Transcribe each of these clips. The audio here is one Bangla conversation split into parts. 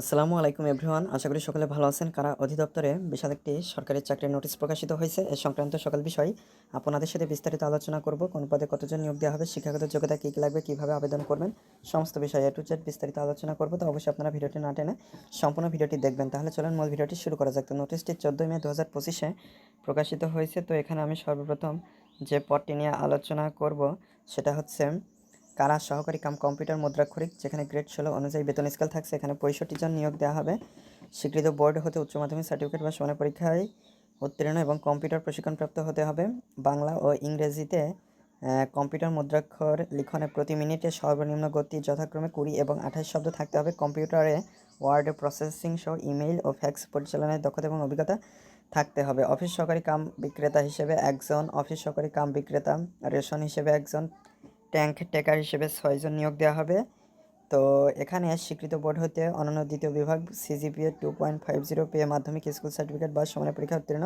আসসালামু আলাইকুম এভরিওয়ান। আশা করি সকলে ভালো আছেন। কারা অধিদপ্তরে বিশাল একটি সরকারি চাকরির নোটিশ প্রকাশিত হয়েছে, এ সংক্রান্ত সকল বিষয় আপনাদের সাথে বিস্তারিত আলোচনা করব। কোন পদে কতজন নিয়োগ দেওয়া হবে, শিক্ষাগত যোগ্যতা কী কী লাগবে, কীভাবে আবেদন করবেন, সমস্ত বিষয় টু জেড বিস্তারিত আলোচনা করব। তো অবশ্যই আপনারা ভিডিওটি না টেনে সম্পূর্ণ ভিডিওটি দেখবেন। তাহলে চলেন মূল ভিডিওটি শুরু করা যাক। তো নোটিশটি চোদ্দোই মে দু হাজার পঁচিশে প্রকাশিত হয়েছে। তো এখানে আমি সর্বপ্রথম যে পদটি নিয়ে আলোচনা করব, সেটা হচ্ছে কারা সহকারী কাম কম্পিউটার মুদ্রাক্ষরিক, যেখানে গ্রেড ষোলো অনুযায়ী বেতন স্কেল থাকছে, এখানে পঁয়ষট্টি জন নিয়োগ দেওয়া হবে। স্বীকৃত বোর্ড হতে উচ্চ মাধ্যমিক সার্টিফিকেট বা সমানের পরীক্ষায় উত্তীর্ণ এবং কম্পিউটার প্রশিক্ষণপ্রাপ্ত হতে হবে। বাংলা ও ইংরেজিতে কম্পিউটার মুদ্রাক্ষর লিখনে প্রতি মিনিটে সর্বনিম্ন গতি যথাক্রমে কুড়ি এবং আঠাশ শব্দ থাকতে হবে। কম্পিউটারে ওয়ার্ড প্রসেসিং সহ ইমেইল ও ফ্যাক্স পরিচালনায় দক্ষতা এবং অভিজ্ঞতা থাকতে হবে। অফিস সহকারী কাম বিক্রেতা হিসেবে একজন, অফিস সহকারী কাম বিক্রেতা রেশন হিসেবে একজন ট্যাঙ্ক টেকার হিসেবে ছয়জন নিয়োগ দেওয়া হবে। তো এখানে স্বীকৃত বোর্ড হতে অনন্য দ্বিতীয় বিভাগ CGPA two point five zero পেয়ে মাধ্যমিক স্কুল সার্টিফিকেট বা সমানের পরীক্ষা উত্তীর্ণ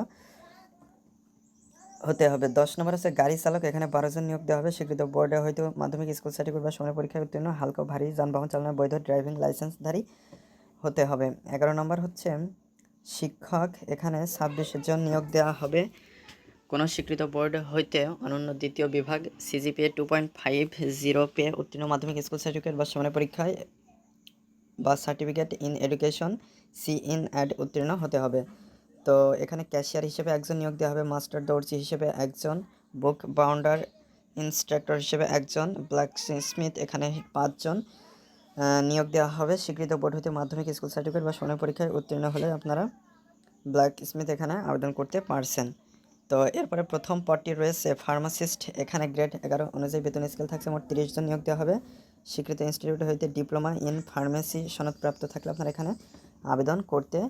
হতে হবে। দশ নম্বর হচ্ছে গাড়ি চালক, এখানে বারো জন নিয়োগ দেওয়া হবে। স্বীকৃত বোর্ডে হয়তো মাধ্যমিক স্কুল সার্টিফিকেট বা সমানের পরীক্ষায় উত্তীর্ণ, হালকা ভারী যানবাহন চালানোর বৈধ ড্রাইভিং লাইসেন্সধারী হতে হবে। এগারো নম্বর হচ্ছে শিক্ষক, এখানে ছাব্বিশ জন নিয়োগ দেওয়া হবে। কোনো স্বীকৃত বোর্ড হইতে অনন্য দ্বিতীয় বিভাগ CGPA two point five zero পেয়ে উত্তীর্ণ মাধ্যমিক স্কুল সার্টিফিকেট বা সমানের পরীক্ষায় বা certificate in education C in Ed উত্তীর্ণ হতে হবে। তো এখানে ক্যাশিয়ার হিসেবে একজন নিয়োগ দেওয়া হবে, মাস্টার দর্জি হিসেবে একজন, বুক বাউন্ডার ইনস্ট্রাক্টর হিসেবে একজন ব্ল্যাক স্মিথ এখানে পাঁচজন নিয়োগ দেওয়া হবে। স্বীকৃত বোর্ড হতে মাধ্যমিক স্কুল সার্টিফিকেট বা সমানের পরীক্ষায় উত্তীর্ণ হলে আপনারা ব্ল্যাক স্মিথ এখানে আবেদন করতে পারছেন। তো এরপরে প্রথম পদটি রয়েছে ফার্মাসিস্ট। এখানে গ্রেড এগারো অনুযায়ী বেতন স্কেল থাকছে, মোট তিরিশ জন নিয়োগ দেওয়া হবে। স্বীকৃত ইনস্টিটিউট হইতে ডিপ্লোমা ইন ফার্মেসি সনদপ্রাপ্ত থাকলে আপনারা এখানে আবেদন করতে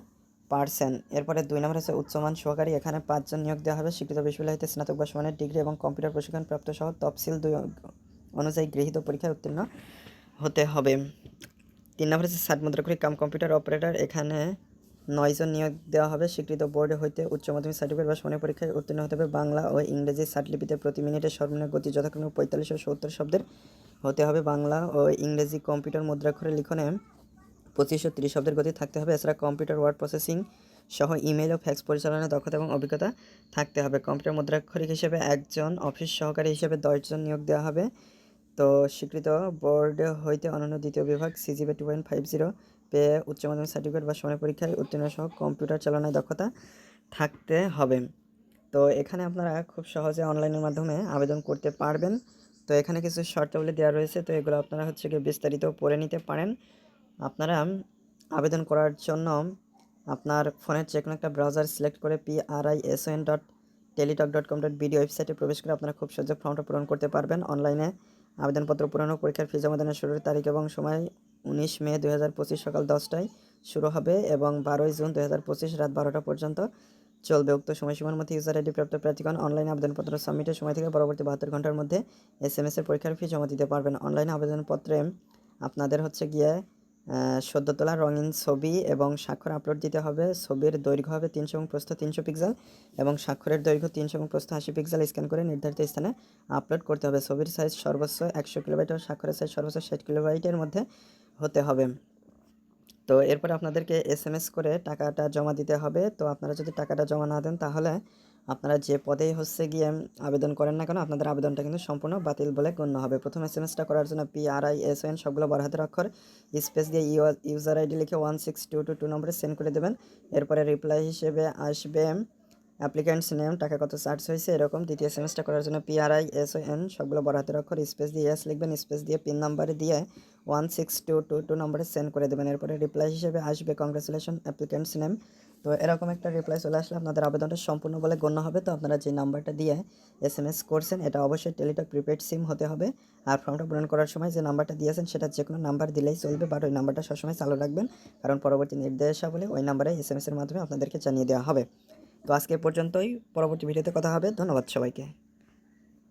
পারছেন। এরপরে দুই নম্বর হচ্ছে উচ্চমান সহকারী, এখানে পাঁচজন নিয়োগ দেওয়া হবে। স্বীকৃত বিশ্ববিদ্যালয় হইতে স্নাতক বা সমানের ডিগ্রি এবং কম্পিউটার প্রশিক্ষণ প্রাপ্ত সহ তফসিল দুই অনুযায়ী গৃহীত পরীক্ষায় উত্তীর্ণ হতে হবে। তিন নম্বর হচ্ছে ষাট মুদ্রাক্ষরিক কাম কম্পিউটার অপারেটর, এখানে নয়জন নিয়োগ দেওয়া হবে, স্বীকৃত বোর্ড হইতে উচ্চ মাধ্যমিক সার্টিফিকেট বা সমানের পরীক্ষায় উত্তীর্ণ হতে হবে। বাংলা ও ইংরেজি সার্টিফিকেটে প্রতি মিনিটে সর্বনিম্ন গতি যথাক্রমে পঁয়তাল্লিশ ও সত্তর শব্দের হতে হবে। বাংলা ও ইংরেজি কম্পিউটার মুদ্রাক্ষরে লিখনে পঁচিশ ও তিরিশ শব্দের গতি থাকতে হবে। এছাড়া কম্পিউটার ওয়ার্ড প্রসেসিং সহ ইমেল ও ফ্যাক্স পরিচালনায় দক্ষতা এবং অভিজ্ঞতা থাকতে হবে। কম্পিউটার মুদ্রাক্ষরিক হিসেবে একজন অফিস সহকারী হিসেবে দশজন নিয়োগ দেওয়া হবে। তো স্বীকৃত বোর্ড হইতে অনন্য দ্বিতীয় বিভাগ, CGPA two point five zero পেয়ে উচ্চ মাধ্যমিক সার্টিফিকেট বা সমানের পরীক্ষায় উত্তীর্ণ সহ কম্পিউটার চালানোর দক্ষতা থাকতে হবে। তো এখানে আপনারা খুব সহজে অনলাইনের মাধ্যমে আবেদন করতে পারবেন। তো এখানে কিছু শর্তাবলী দেওয়া রয়েছে। তো এগুলো আপনারা হচ্ছে গিয়ে বিস্তারিত পড়ে নিতে পারেন। আপনারা আবেদন করার জন্য আপনার ফোনের যে কোনো একটা ব্রাউজার সিলেক্ট করে P R I S N dot Teletalk dot com dot BD ওয়েবসাইটে প্রবেশ করে আপনারা খুব সহজে ফর্মটা পূরণ করতে পারবেন। অনলাইনে আবেদনপত্র পূরণ ও পরীক্ষার ফি জমা দানের শুরুর তারিখ এবং সময় উনিশ মে দুই হাজার পঁচিশ সকাল দশটায় শুরু হবে এবং বারোই জুন দুই হাজার পঁচিশ রাত বারোটা পর্যন্ত চলবে। উক্ত সময়সীমার মধ্যে ইউজার আইডি প্রাপ্ত প্রার্থীগণ অনলাইন আবেদনপত্র সাবমিটের সময় থেকে পরবর্তী বাহাত্তর ঘণ্টার মধ্যে এস এম এস এর পরীক্ষার ফি জমা দিতে পারবেন। অনলাইন আবেদনপত্রে আপনাদের হচ্ছে গিয়ে সদ্য তোলা রঙিন ছবি এবং স্বাক্ষর আপলোড দিতে হবে। ছবির দৈর্ঘ্য হবে তিনশো এবং প্রস্থ তিনশো পিক্সেল এবং স্বাক্ষরের দৈর্ঘ্য তিনশো এবং প্রস্থ আশি পিক্সেল স্ক্যান করে নির্ধারিত স্থানে আপলোড করতে হবে। ছবির সাইজ সর্বোচ্চ একশো কিলোবাইট ও স্বাক্ষরের সাইজ সর্বোচ্চ ষাট কিলোবাইটের মধ্যে হতে হবে। তো এরপরে আপনাদেরকে এস এম এস করে টাকাটা জমা দিতে হবে। তো আপনারা যদি টাকাটা জমা না দেন তাহলে আপনারা যে পদেই হচ্ছে গিয়ে আবেদন করেন না কেন, আপনাদের আবেদনটা কিন্তু সম্পূর্ণ বাতিল বলে গণ্য হবে। প্রথম এস এম এসটা করার জন্য P R I S N সবগুলো হাতের অক্ষর, স্পেস দিয়ে ইউজার আইডি লিখে one six two two two নম্বরে সেন্ড করে দেবেন। এরপরে রিপ্লাই হিসেবে আসবে অ্যাপ্লিক্যান্টস নেম, টাকা কত চার্জ হয়েছে, এরকম দ্বিতীয় সেমিস্টার করার জন্য পিআরআই এস ও এন সবগুলো বড় হাতের অক্ষর স্পেস দিয়ে এস লিখবেন স্পেস দিয়ে পিন নাম্বারে দিয়ে one six two two two নম্বরে সেন্ড করে দেবেন। এরপরে রিপ্লাই হিসেবে আসবে কংগ্রেচুলেশন অ্যাপ্লিক্যান্টস নেম তো এরকম একটা রিপ্লাই চলে আসলে আপনাদের আবেদনটা সম্পূর্ণ বলে গণ্য হবে। তো আপনারা যে নাম্বারটা দিয়ে এস এম এস করছেন, এটা অবশ্যই টেলিটক প্রিপেড সিম হতে হবে। আর ফর্মটা পূরণ করার সময় যে নাম্বারটা দিয়েছেন, সেটা যে কোনো নাম্বার দিলেই চলবে বাট ওই নাম্বারটা সবসময় চালু রাখবেন। কারণ পরবর্তী নির্দেশাবলী ওই নাম্বারে এস এম এসের মাধ্যমে আপনাদেরকে জানিয়ে দেওয়া হবে। তো আজকে পর্যন্তই। পরবর্তী ভিডিওতে কথা হবে। ধন্যবাদ সবাইকে।